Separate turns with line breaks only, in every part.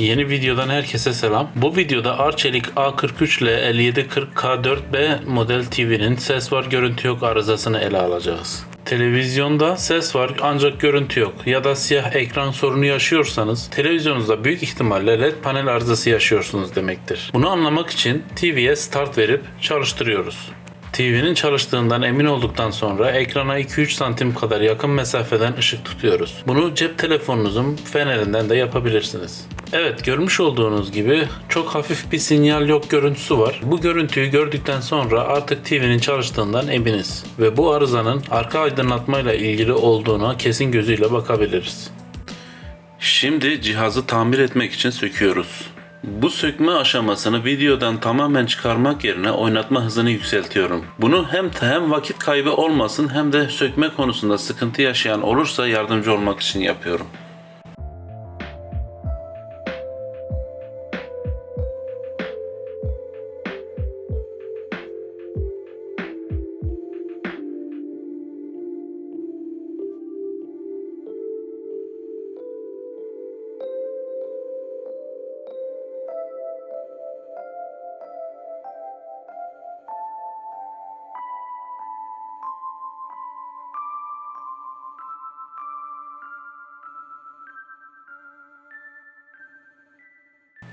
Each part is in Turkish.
Yeni videodan herkese selam. Bu videoda Arçelik A43 ile 5740K4B model TV'nin ses var görüntü yok arızasını ele alacağız. Televizyonda ses var ancak görüntü yok ya da siyah ekran sorunu yaşıyorsanız televizyonunuzda büyük ihtimalle LED panel arızası yaşıyorsunuz demektir. Bunu anlamak için TV'ye start verip çalıştırıyoruz. TV'nin çalıştığından emin olduktan sonra ekrana 2-3 santim kadar yakın mesafeden ışık tutuyoruz. Bunu cep telefonunuzun fenerinden de yapabilirsiniz. Evet görmüş olduğunuz gibi çok hafif bir sinyal yok görüntüsü var. Bu görüntüyü gördükten sonra artık TV'nin çalıştığından eminiz. Ve bu arızanın arka aydınlatmayla ilgili olduğuna kesin gözüyle bakabiliriz. Şimdi cihazı tamir etmek için söküyoruz. Bu sökme aşamasını videodan tamamen çıkarmak yerine oynatma hızını yükseltiyorum. Bunu hem hem vakit kaybı olmasın hem de sökme konusunda sıkıntı yaşayan olursa yardımcı olmak için yapıyorum.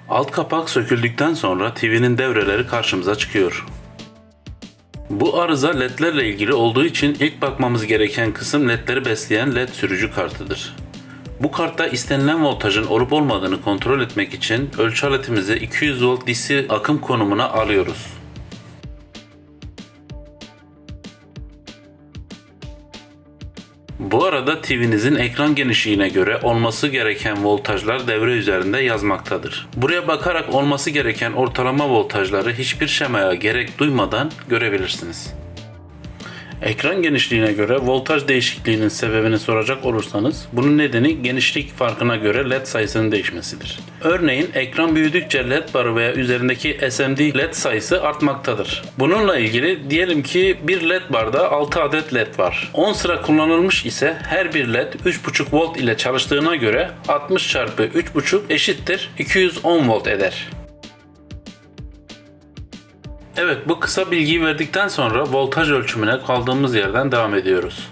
Alt kapak söküldükten sonra TV'nin devreleri karşımıza çıkıyor. Bu arıza ledlerle ilgili olduğu için ilk bakmamız gereken kısım ledleri besleyen led sürücü kartıdır. Bu kartta istenilen voltajın olup olmadığını kontrol etmek için ölçü aletimizi 200 volt DC akım konumuna alıyoruz. Bu arada TV'nizin ekran genişliğine göre olması gereken voltajlar devre üzerinde yazmaktadır. Buraya bakarak olması gereken ortalama voltajları hiçbir şemaya gerek duymadan görebilirsiniz. Ekran genişliğine göre voltaj değişikliğinin sebebini soracak olursanız bunun nedeni genişlik farkına göre led sayısının değişmesidir. Örneğin ekran büyüdükçe led barı veya üzerindeki SMD led sayısı artmaktadır. Bununla ilgili diyelim ki bir led barda 6 adet led var. 10 sıra kullanılmış ise her bir led 3.5 volt ile çalıştığına göre 60 çarpı 3.5 eşittir 210 volt eder. Evet bu kısa bilgiyi verdikten sonra voltaj ölçümüne kaldığımız yerden devam ediyoruz.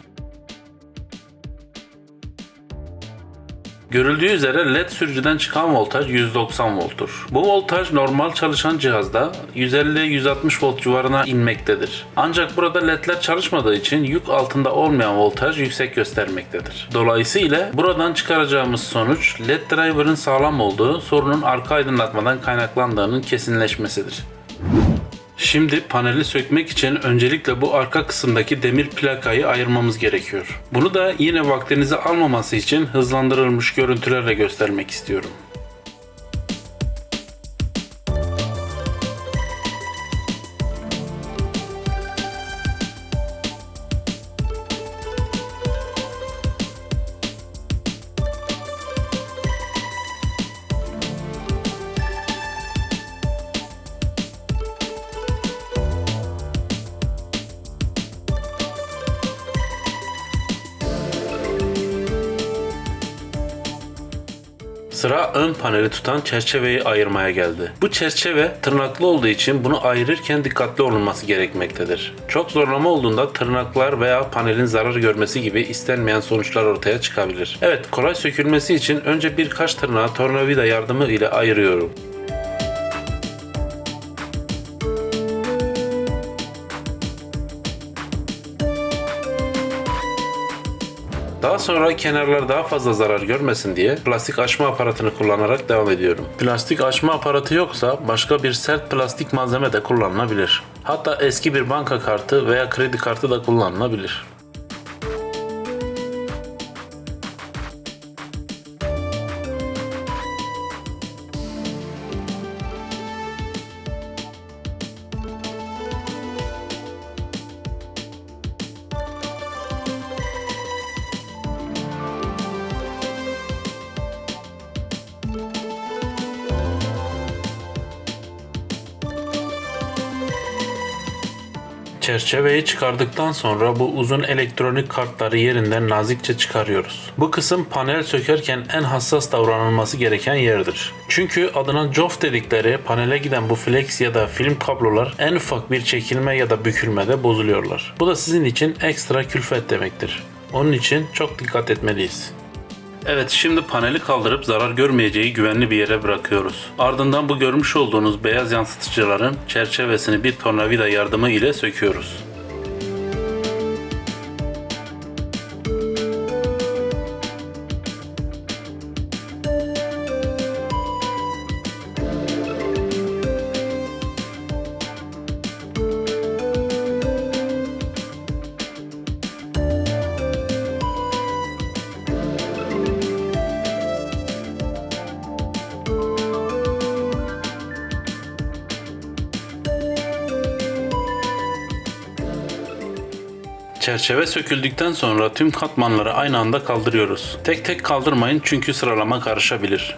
Görüldüğü üzere LED sürücüden çıkan voltaj 190 volttur. Bu voltaj normal çalışan cihazda 150-160 volt civarına inmektedir. Ancak burada LED'ler çalışmadığı için yük altında olmayan voltaj yüksek göstermektedir. Dolayısıyla buradan çıkaracağımız sonuç LED driver'ın sağlam olduğu sorunun arka aydınlatmadan kaynaklandığının kesinleşmesidir. Şimdi paneli sökmek için öncelikle bu arka kısımdaki demir plakayı ayırmamız gerekiyor. Bunu da yine vaktinizi almaması için hızlandırılmış görüntülerle göstermek istiyorum. Sıra ön paneli tutan çerçeveyi ayırmaya geldi. Bu çerçeve tırnaklı olduğu için bunu ayırırken dikkatli olunması gerekmektedir. Çok zorlama olduğunda tırnaklar veya panelin zarar görmesi gibi istenmeyen sonuçlar ortaya çıkabilir. Evet kolay sökülmesi için önce birkaç tırnağı tornavida yardımı ile ayırıyorum. Sonra kenarlar daha fazla zarar görmesin diye plastik açma aparatını kullanarak devam ediyorum. Plastik açma aparatı yoksa başka bir sert plastik malzeme de kullanılabilir. Hatta eski bir banka kartı veya kredi kartı da kullanılabilir. Çerçeveyi çıkardıktan sonra bu uzun elektronik kartları yerinden nazikçe çıkarıyoruz. Bu kısım panel sökerken en hassas davranılması gereken yerdir. Çünkü adına jof dedikleri panele giden bu flex ya da film kablolar en ufak bir çekilme ya da bükülmede bozuluyorlar. Bu da sizin için ekstra külfet demektir. Onun için çok dikkat etmeliyiz. Evet şimdi paneli kaldırıp zarar görmeyeceği güvenli bir yere bırakıyoruz. Ardından bu görmüş olduğunuz beyaz yansıtıcıların çerçevesini bir tornavida yardımı ile söküyoruz. Çerçeve söküldükten sonra tüm katmanları aynı anda kaldırıyoruz. Tek tek kaldırmayın çünkü sıralama karışabilir.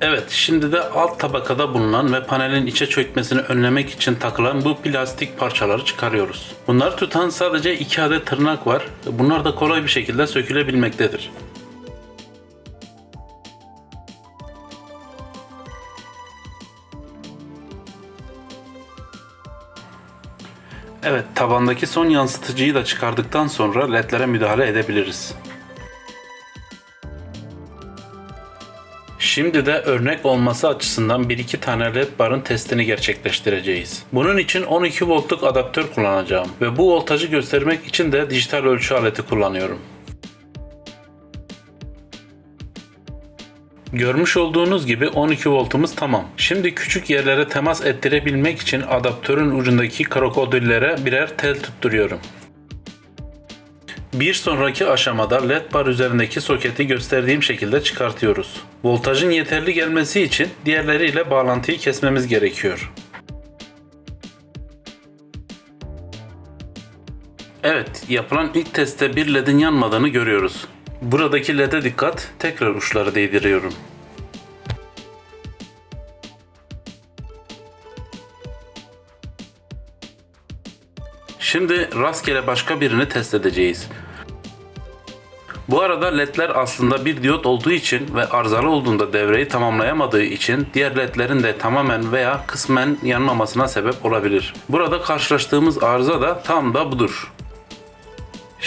Evet, şimdi de alt tabakada bulunan ve panelin içe çökmesini önlemek için takılan bu plastik parçaları çıkarıyoruz. Bunları tutan sadece iki adet tırnak var. Bunlar da kolay bir şekilde sökülebilmektedir. Evet, tabandaki son yansıtıcıyı da çıkardıktan sonra ledlere müdahale edebiliriz. Şimdi de örnek olması açısından bir iki tane led barın testini gerçekleştireceğiz. Bunun için 12 voltluk adaptör kullanacağım ve bu voltajı göstermek için de dijital ölçü aleti kullanıyorum. Görmüş olduğunuz gibi 12 voltumuz tamam. Şimdi küçük yerlere temas ettirebilmek için adaptörün ucundaki krokodillere birer tel tutturuyorum. Bir sonraki aşamada led bar üzerindeki soketi gösterdiğim şekilde çıkartıyoruz. Voltajın yeterli gelmesi için diğerleriyle bağlantıyı kesmemiz gerekiyor. Evet, yapılan ilk testte bir ledin yanmadığını görüyoruz. Buradaki led'e dikkat, tekrar uçları değdiriyorum. Şimdi rastgele başka birini test edeceğiz. Bu arada ledler aslında bir diyot olduğu için ve arızalı olduğunda devreyi tamamlayamadığı için diğer ledlerin de tamamen veya kısmen yanmamasına sebep olabilir. Burada karşılaştığımız arıza da tam da budur.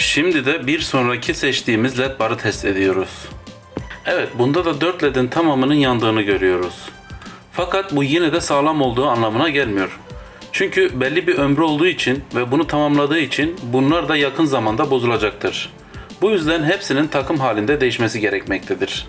Şimdi de bir sonraki seçtiğimiz led barı test ediyoruz. Evet bunda da 4 ledin tamamının yandığını görüyoruz. Fakat bu yine de sağlam olduğu anlamına gelmiyor. Çünkü belli bir ömrü olduğu için ve bunu tamamladığı için bunlar da yakın zamanda bozulacaktır. Bu yüzden hepsinin takım halinde değişmesi gerekmektedir.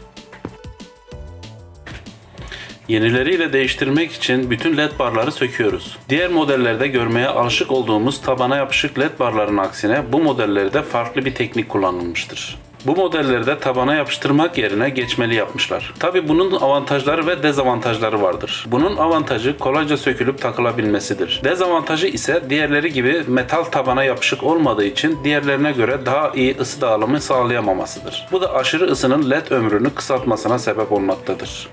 Yenileriyle değiştirmek için bütün led barları söküyoruz. Diğer modellerde görmeye alışık olduğumuz tabana yapışık led barların aksine bu modellerde farklı bir teknik kullanılmıştır. Bu modellerde tabana yapıştırmak yerine geçmeli yapmışlar. Tabi bunun avantajları ve dezavantajları vardır. Bunun avantajı kolayca sökülüp takılabilmesidir. Dezavantajı ise diğerleri gibi metal tabana yapışık olmadığı için diğerlerine göre daha iyi ısı dağılımı sağlayamamasıdır. Bu da aşırı ısının led ömrünü kısaltmasına sebep olmaktadır.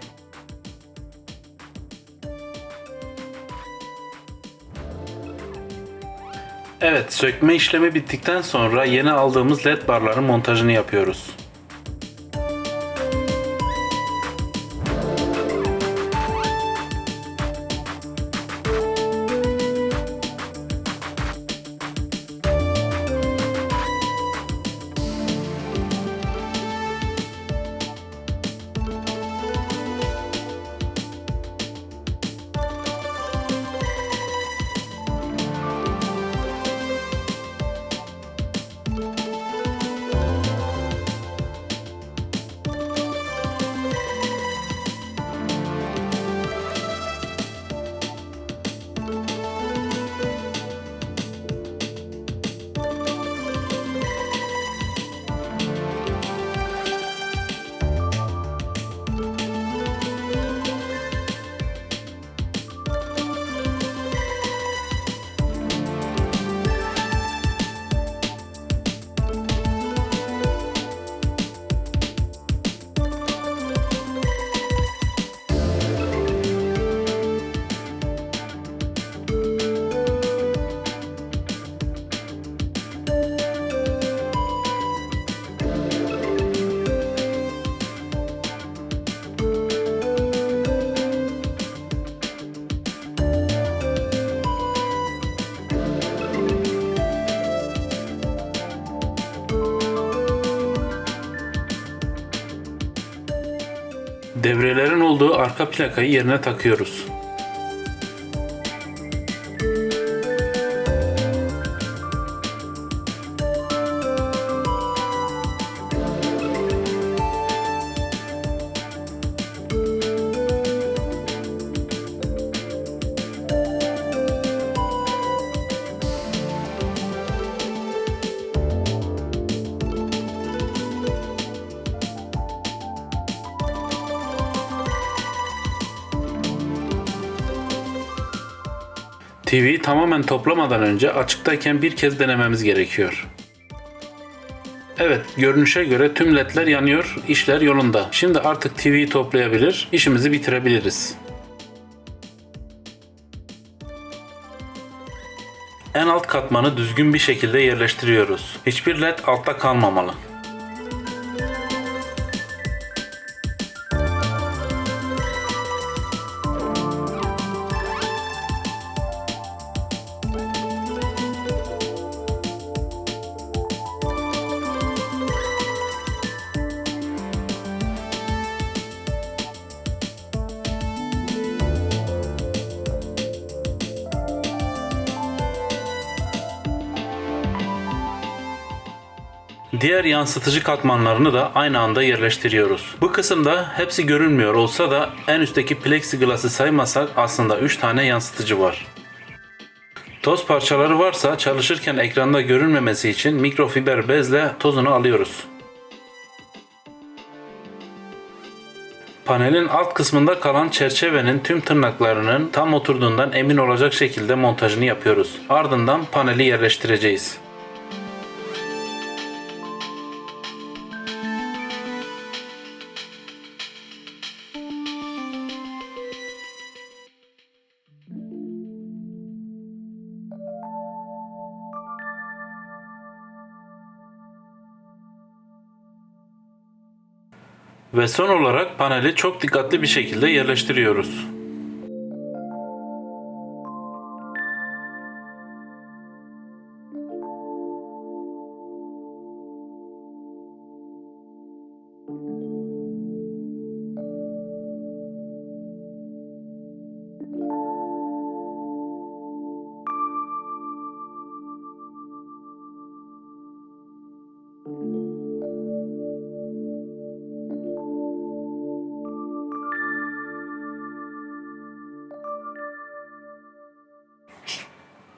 Evet, sökme işlemi bittikten sonra yeni aldığımız led barların montajını yapıyoruz. Devrelerin olduğu arka plakayı yerine takıyoruz. TV'yi tamamen toplamadan önce açıktayken bir kez denememiz gerekiyor. Evet, görünüşe göre tüm ledler yanıyor, işler yolunda. Şimdi artık TV'yi toplayabilir, işimizi bitirebiliriz. En alt katmanı düzgün bir şekilde yerleştiriyoruz. Hiçbir led altta kalmamalı. Diğer yansıtıcı katmanlarını da aynı anda yerleştiriyoruz. Bu kısımda hepsi görünmüyor olsa da en üstteki plexiglass'ı saymasak aslında 3 tane yansıtıcı var. Toz parçaları varsa çalışırken ekranda görünmemesi için mikrofiber bezle tozunu alıyoruz. Panelin alt kısmında kalan çerçevenin tüm tırnaklarının tam oturduğundan emin olacak şekilde montajını yapıyoruz. Ardından paneli yerleştireceğiz. Ve son olarak paneli çok dikkatli bir şekilde yerleştiriyoruz.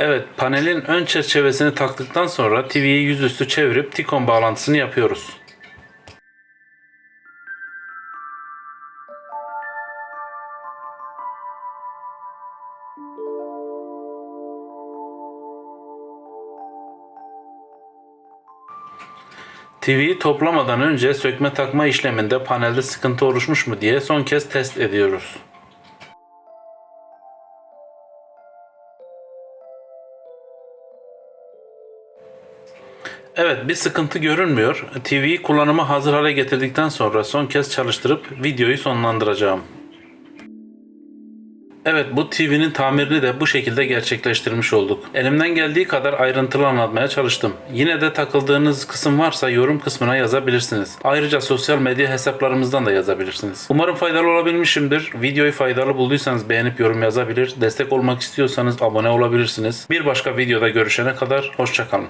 Evet, panelin ön çerçevesini taktıktan sonra TV'yi yüzüstü çevirip Tikon bağlantısını yapıyoruz. TV'yi toplamadan önce sökme takma işleminde panelde sıkıntı oluşmuş mu diye son kez test ediyoruz. Evet bir sıkıntı görünmüyor. TV'yi kullanıma hazır hale getirdikten sonra son kez çalıştırıp videoyu sonlandıracağım. Evet bu TV'nin tamirini de bu şekilde gerçekleştirmiş olduk. Elimden geldiği kadar ayrıntılı anlatmaya çalıştım. Yine de takıldığınız kısım varsa yorum kısmına yazabilirsiniz. Ayrıca sosyal medya hesaplarımızdan da yazabilirsiniz. Umarım faydalı olabilmişimdir. Videoyu faydalı bulduysanız beğenip yorum yazabilir. Destek olmak istiyorsanız abone olabilirsiniz. Bir başka videoda görüşene kadar hoşçakalın.